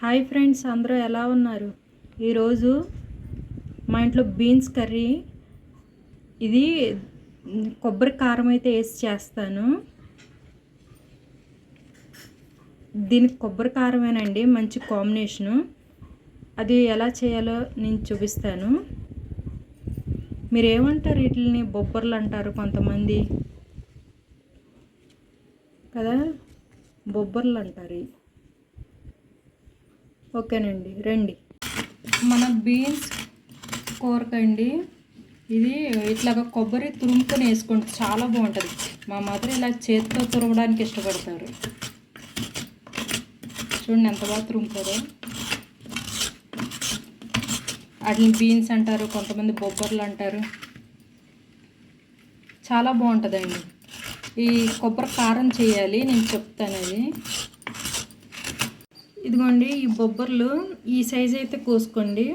Hi friends అందరూ ఎలా ఉన్నారు? ఈరోజు మా ఇంట్లో బీన్స్ కర్రీ. ఇది కొబ్బరి కారం అయితే వేసి చేస్తాను. దీనికి కొబ్బరి కారమేనండి మంచి కాంబినేషను. అది ఎలా చేయాలో నేను చూపిస్తాను. మీరు ఏమంటారు వీటిని బొబ్బర్లు అంటారు కొంతమంది. కదా? బొబ్బర్లు అంటారు. ఓకేనండి రండి. మన బీన్స్ కూరకండి. ఇది ఇట్లాగా కొబ్బరి తురుముకొని వేసుకుంటే చాలా బాగుంటుంది. మా మదర్ ఇలా చేతితో తురమడానికి ఇష్టపడతారు. చూడండి ఎంత బాగా తురుముతారో. వాటిని బీన్స్ అంటారు కొంతమంది బొబ్బర్లు అంటారు. చాలా బాగుంటుందండి. ఈ కొబ్బరి కారం చేయాలి నేను చెప్తాను అది. ఇదిగోండి ఈ బొబ్బర్లు ఈ సైజ్ అయితే కోసుకోండి.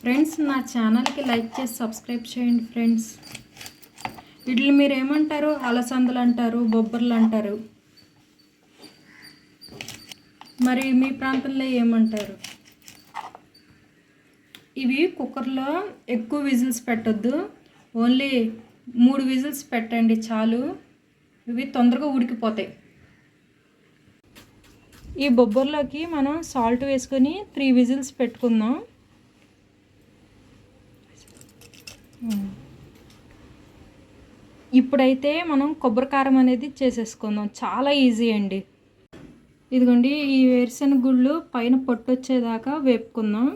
ఫ్రెండ్స్ నా ఛానల్కి లైక్ చేసి సబ్స్క్రైబ్ చేయండి ఫ్రెండ్స్ వీటిని మీరు ఏమంటారు? అలసందలు అంటారు బొబ్బర్లు అంటారు. మరి మీ ప్రాంతంలో ఏమంటారు? ఇవి కుక్కర్లో ఎక్కువ విజిల్స్ పెట్టొద్దు. ఓన్లీ మూడు విజిల్స్ పెట్టండి చాలు. ఇవి తొందరగా ఉడికిపోతాయి. ఈ బొబ్బర్లోకి మనం సాల్ట్ వేసుకొని త్రీ విజిల్స్ పెట్టుకుందాం. ఇప్పుడైతే మనం కొబ్బరి కారం అనేది చేసేసుకుందాం. చాలా ఈజీ అండి. ఇదిగోండి ఈ వేరుశెనగ గుళ్ళు పైన పొట్టు వచ్చేదాకా వేపుకుందాం.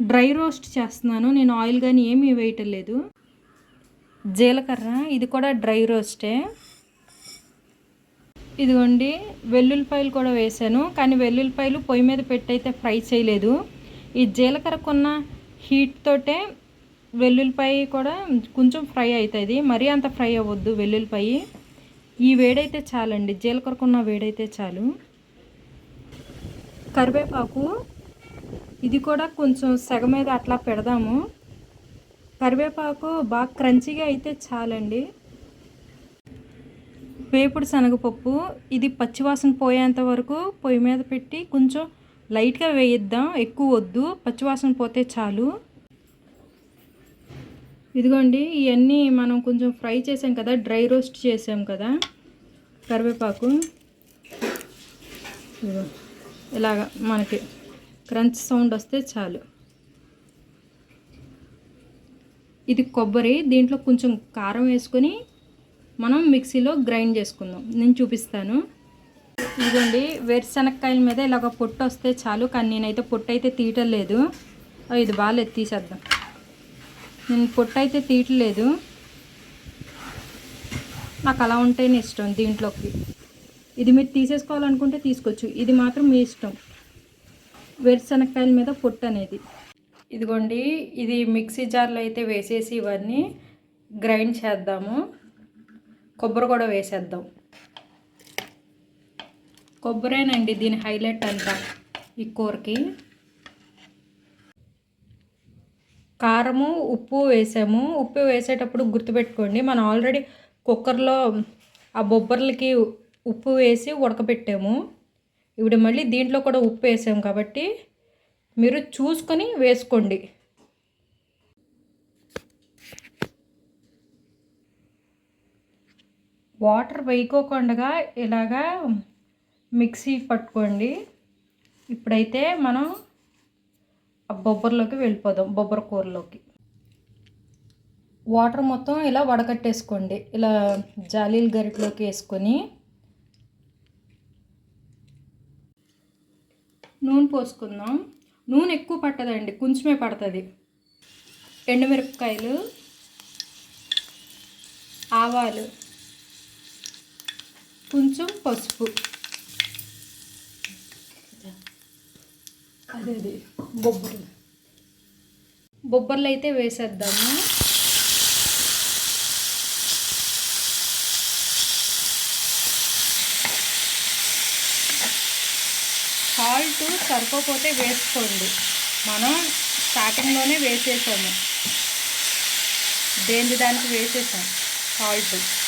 డ్రై రోస్ట్ చేస్తున్నాను. నేను ఆయిల్ కానీ ఏమీ వేయటం లేదు. జీలకర్ర ఇది కూడా డ్రై రోస్టే. ఇదిగోండి వెల్లుల్లిపాయలు కూడా వేసాను కానీ వెల్లుల్లిపాయలు పొయ్యి మీద పెట్టి అయితే ఫ్రై చేయలేదు. ఈ జీలకర్రకున్న హీట్ తోటే వెల్లుల్లిపాయ కూడా కొంచెం ఫ్రై అవుతుంది. మరీ అంత ఫ్రై అవ్వద్దు వెల్లుల్లిపాయ. ఈ వేడైతే చాలండి. జీలకర్రకున్న వేడైతే చాలు. కరివేపాకు ఇది కూడా కొంచెం సెగ మీద అట్లా పెడదాము. కరివేపాకు బాగా క్రంచిగా అయితే చాలండి. వేపుడు శనగపప్పు ఇది పచ్చివాసన పోయేంత వరకు పొయ్యి మీద పెట్టి కొంచెం లైట్గా వేయిద్దాం. ఎక్కువ వద్దు. పచ్చివాసన పోతే చాలు. ఇదిగోండి ఇవన్నీ మనం కొంచెం ఫ్రై చేసాం కదా డ్రై రోస్ట్ చేసాం కదా కరివేపాకు. ఇలాగ మనకి క్రంచ్ సౌండ్ వస్తే చాలు. ఇది కొబ్బరి దీంట్లో కొంచెం కారం వేసుకొని మనం మిక్సీలో గ్రైండ్ చేసుకుందాం. నేను చూపిస్తాను. ఇదిగోండి వేరుశనక్కాయల మీద ఇలాగ పొట్టు వస్తే చాలు కానీ నేనైతే పొట్టు అయితే తీయటం లేదు ఇది బాగాలేదు తీసేద్దాం నేను పొట్టు అయితే తీయట్లేదు. నాకు అలా ఉంటేనే ఇష్టం దీంట్లోకి. ఇది మీరు తీసేసుకోవాలనుకుంటే తీసుకోవచ్చు. ఇది మాత్రం మీ ఇష్టం. వేరుశనక్కాయల మీద పొట్టు అనేది. ఇదిగోండి ఇది మిక్సీ జార్లో అయితే వేసేసి ఇవన్నీ గ్రైండ్ చేద్దాము. కొబ్బరి కూడా వేసేద్దాం. కొబ్బరేనండి దీని హైలైట్ అంతా ఈ కూరకి. కారము ఉప్పు వేసాము. ఉప్పు వేసేటప్పుడు గుర్తుపెట్టుకోండి మనం ఆల్రెడీ కుక్కర్లో ఆ బొబ్బర్లకి ఉప్పు వేసి ఉడకబెట్టాము ఇప్పుడు మళ్ళీ దీంట్లో కూడా ఉప్పు వేసాము కాబట్టి మీరు చూసుకొని వేసుకోండి. వాటర్ వేయకోకుండా ఇలాగా మిక్సీ పట్టుకోండి. ఇప్పుడైతే మనం ఆ బొబ్బర్లోకి వెళ్ళిపోదాం బొబ్బర కూరలోకి. వాటర్ మొత్తం ఇలా వడకట్టేసుకోండి. ఇలా జాలీల గరిటలోకి వేసుకొని నూనె పోసుకుందాం. నూనె ఎక్కువ పట్టదండి కొంచెమే పడుతుంది. ఎండుమిరపకాయలు ఆవాలు కొంచెం పసుపు. అదే అది బొబ్బర్లు బొబ్బర్లు అయితే వేసేద్దాము. సాల్ట్ సరిపోతే వేసుకోండి. మనం స్టార్టింగ్లోనే వేసేసాము. దేని దానికి వేసేసాం? సాల్ట్.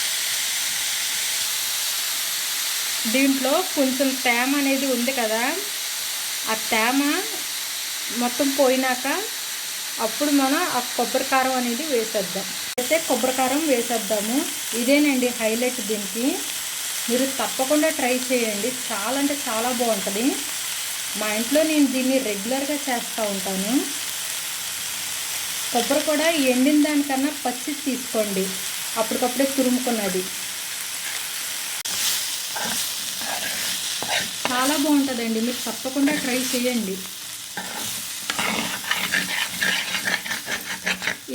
దీంట్లో కొంచెం తేమ అనేది ఉంది కదా. ఆ తేమ మొత్తం పోయినాక అప్పుడు మనం ఆ కొబ్బరి కారం అనేది వేసేద్దాం. అయితే కొబ్బరి కారం వేసేద్దాము. ఇదేనండి హైలైట్ దీనికి. మీరు తప్పకుండా ట్రై చేయండి. చాలా అంటే చాలా బాగుంటుంది. మా ఇంట్లో నేను దీన్ని రెగ్యులర్గా చేస్తూ ఉంటాను. కొబ్బరి కూడా ఎండిన దానికన్నా పచ్చి తీసుకోండి. అప్పటికప్పుడే తురుముకున్నది. చాలా బాగుంటుందండి. మీరు తప్పకుండా ట్రై చేయండి.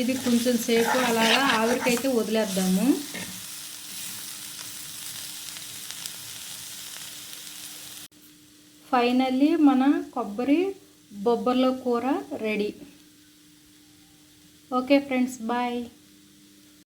ఇది కొంచెం సేపు అలాగా ఆవిరికైతే వదిలేద్దాము. ఫైనల్లీ మన కొబ్బరి బొబ్బర్లో కూర రెడీ. Okay friends bye.